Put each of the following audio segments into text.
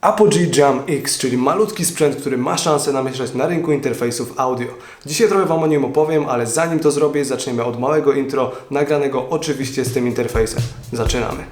Apogee Jam X, czyli malutki sprzęt, który ma szansę namieszać na rynku interfejsów audio. Dzisiaj trochę Wam o nim opowiem, ale zanim to zrobię, zaczniemy od małego intro, nagranego oczywiście z tym interfejsem. Zaczynamy.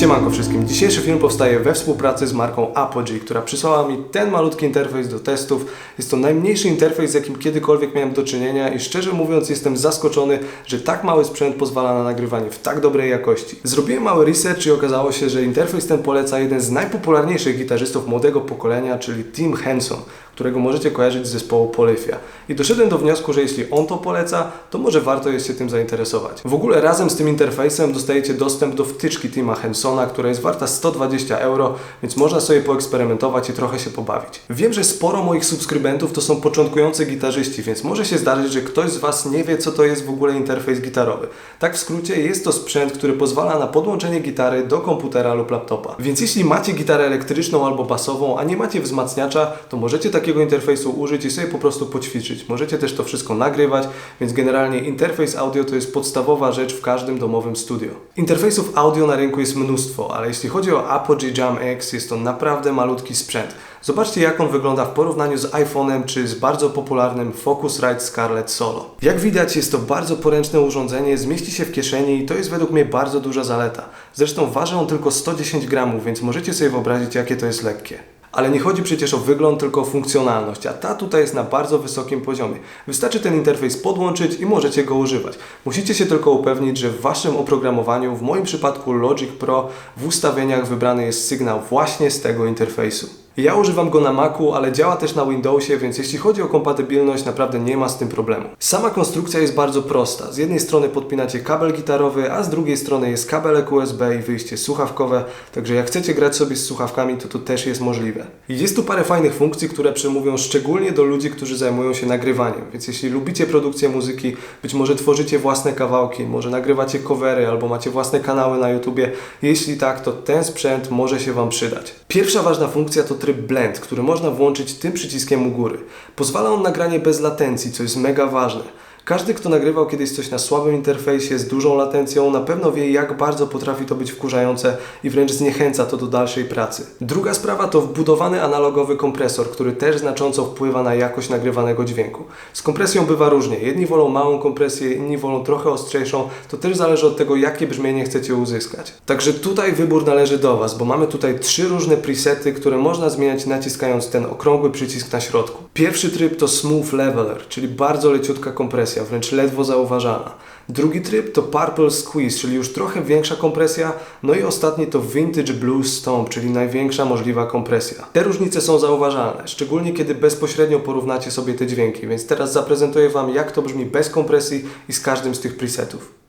Siemanko wszystkim. Dzisiejszy film powstaje we współpracy z marką Apogee, która przysłała mi ten malutki interfejs do testów. Jest to najmniejszy interfejs, z jakim kiedykolwiek miałem do czynienia i szczerze mówiąc jestem zaskoczony, że tak mały sprzęt pozwala na nagrywanie w tak dobrej jakości. Zrobiłem mały research i okazało się, że interfejs ten poleca jeden z najpopularniejszych gitarzystów młodego pokolenia, czyli Tim Henson którego możecie kojarzyć z zespołu Polyphia. I doszedłem do wniosku, że jeśli on to poleca, to może warto jest się tym zainteresować. W ogóle razem z tym interfejsem dostajecie dostęp do wtyczki Tima Hensona, która jest warta 120 euro, więc można sobie poeksperymentować i trochę się pobawić. Wiem, że sporo moich subskrybentów to są początkujący gitarzyści, więc może się zdarzyć, że ktoś z Was nie wie, co to jest w ogóle interfejs gitarowy. Tak w skrócie, jest to sprzęt, który pozwala na podłączenie gitary do komputera lub laptopa. Więc jeśli macie gitarę elektryczną albo basową, a nie macie wzmacniacza, to możecie takiego interfejsu użyć i sobie po prostu poćwiczyć. Możecie też to wszystko nagrywać, więc generalnie interfejs audio to jest podstawowa rzecz w każdym domowym studio. Interfejsów audio na rynku jest mnóstwo, ale jeśli chodzi o Apogee Jam X, jest to naprawdę malutki sprzęt. Zobaczcie jak on wygląda w porównaniu z iPhone'em czy z bardzo popularnym Focusrite Scarlett Solo. Jak widać jest to bardzo poręczne urządzenie, zmieści się w kieszeni i to jest według mnie bardzo duża zaleta. Zresztą waży on tylko 110 gramów, więc możecie sobie wyobrazić jakie to jest lekkie. Ale nie chodzi przecież o wygląd, tylko o funkcjonalność, a ta tutaj jest na bardzo wysokim poziomie. Wystarczy ten interfejs podłączyć i możecie go używać. Musicie się tylko upewnić, że w Waszym oprogramowaniu, w moim przypadku Logic Pro, w ustawieniach wybrany jest sygnał właśnie z tego interfejsu. Ja używam go na Macu, ale działa też na Windowsie, więc jeśli chodzi o kompatybilność, naprawdę nie ma z tym problemu. Sama konstrukcja jest bardzo prosta. Z jednej strony podpinacie kabel gitarowy, a z drugiej strony jest kabelek USB i wyjście słuchawkowe, także jak chcecie grać sobie z słuchawkami, to to też jest możliwe. Jest tu parę fajnych funkcji, które przemówią szczególnie do ludzi, którzy zajmują się nagrywaniem, więc jeśli lubicie produkcję muzyki, być może tworzycie własne kawałki, może nagrywacie covery albo macie własne kanały na YouTubie, jeśli tak, to ten sprzęt może się Wam przydać. Pierwsza ważna funkcja to tryb blend, który można włączyć tym przyciskiem u góry. Pozwala on nagranie bez latencji, co jest mega ważne. Każdy, kto nagrywał kiedyś coś na słabym interfejsie z dużą latencją, na pewno wie, jak bardzo potrafi to być wkurzające i wręcz zniechęca to do dalszej pracy. Druga sprawa to wbudowany analogowy kompresor, który też znacząco wpływa na jakość nagrywanego dźwięku. Z kompresją bywa różnie. Jedni wolą małą kompresję, inni wolą trochę ostrzejszą. To też zależy od tego, jakie brzmienie chcecie uzyskać. Także tutaj wybór należy do Was, bo mamy tutaj trzy różne presety, które można zmieniać naciskając ten okrągły przycisk na środku. Pierwszy tryb to Smooth Leveler, czyli bardzo leciutka kompresja wręcz ledwo zauważalna. Drugi tryb to Purple Squeeze, czyli już trochę większa kompresja. No i ostatni to Vintage Blues Stomp, czyli największa możliwa kompresja. Te różnice są zauważalne, szczególnie kiedy bezpośrednio porównacie sobie te dźwięki, więc teraz zaprezentuję Wam jak to brzmi bez kompresji i z każdym z tych presetów.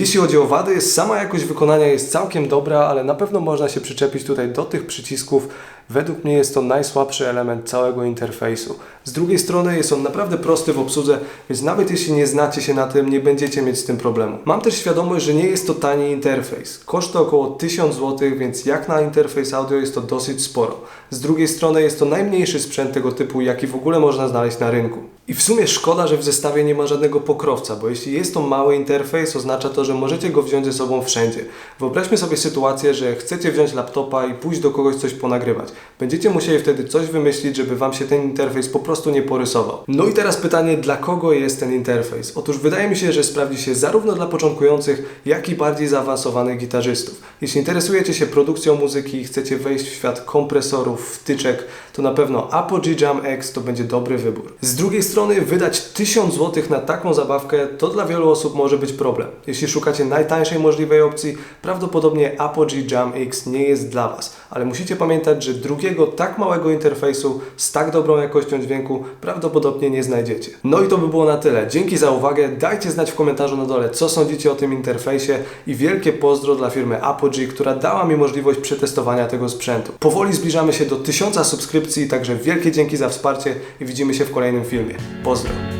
Jeśli chodzi o wady, sama jakość wykonania jest całkiem dobra, ale na pewno można się przyczepić tutaj do tych przycisków. Według mnie jest to najsłabszy element całego interfejsu. Z drugiej strony jest on naprawdę prosty w obsłudze, więc nawet jeśli nie znacie się na tym, nie będziecie mieć z tym problemu. Mam też świadomość, że nie jest to tani interfejs. Koszt to około 1000 zł, więc jak na interfejs audio jest to dosyć sporo. Z drugiej strony jest to najmniejszy sprzęt tego typu, jaki w ogóle można znaleźć na rynku. I w sumie szkoda, że w zestawie nie ma żadnego pokrowca, bo jeśli jest to mały interfejs, oznacza to, że możecie go wziąć ze sobą wszędzie. Wyobraźmy sobie sytuację, że chcecie wziąć laptopa i pójść do kogoś coś ponagrywać. Będziecie musieli wtedy coś wymyślić, żeby Wam się ten interfejs po prostu nie porysował. No i teraz pytanie, dla kogo jest ten interfejs? Otóż wydaje mi się, że sprawdzi się zarówno dla początkujących, jak i bardziej zaawansowanych gitarzystów. Jeśli interesujecie się produkcją muzyki i chcecie wejść w świat kompresorów, wtyczek, to na pewno Apogee Jam X to będzie dobry wybór. Z drugiej strony wydać 1000 zł na taką zabawkę to dla wielu osób może być problem. Jeśli szukacie najtańszej możliwej opcji, prawdopodobnie Apogee Jam X nie jest dla Was, ale musicie pamiętać, że drugiego tak małego interfejsu z tak dobrą jakością dźwięku prawdopodobnie nie znajdziecie. No i to by było na tyle. Dzięki za uwagę. Dajcie znać w komentarzu na dole, co sądzicie o tym interfejsie i wielkie pozdro dla firmy Apogee, która dała mi możliwość przetestowania tego sprzętu. Powoli zbliżamy się do 1000 subskrypcji, także wielkie dzięki za wsparcie i widzimy się w kolejnym filmie. Pozdro!